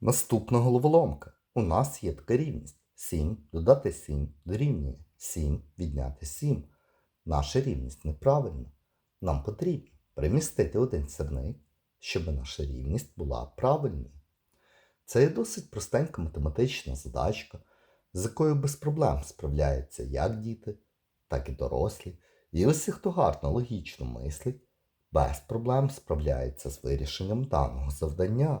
Наступна головоломка. У нас є така рівність. 7 додати 7 дорівнює 7 відняти 7. Наша рівність неправильна. Нам потрібно перемістити один сірник, щоб наша рівність була правильною. Це є досить простенька математична задачка, з якою без проблем справляються як діти, так і дорослі. І усі, хто гарно логічно мислить, без проблем справляється з вирішенням даного завдання.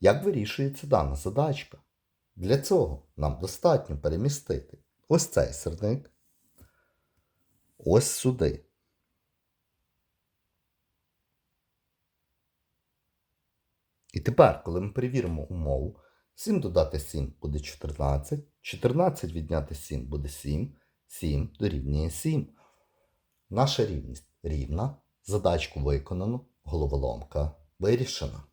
Як вирішується дана задачка? Для цього нам достатньо перемістити ось цей сирник, ось сюди. І тепер, коли ми перевіримо умову, 7 додати 7 буде 14, 14 відняти 7 буде 7, 7 дорівнює 7. Наша рівність рівна, задачку виконано, головоломка вирішена.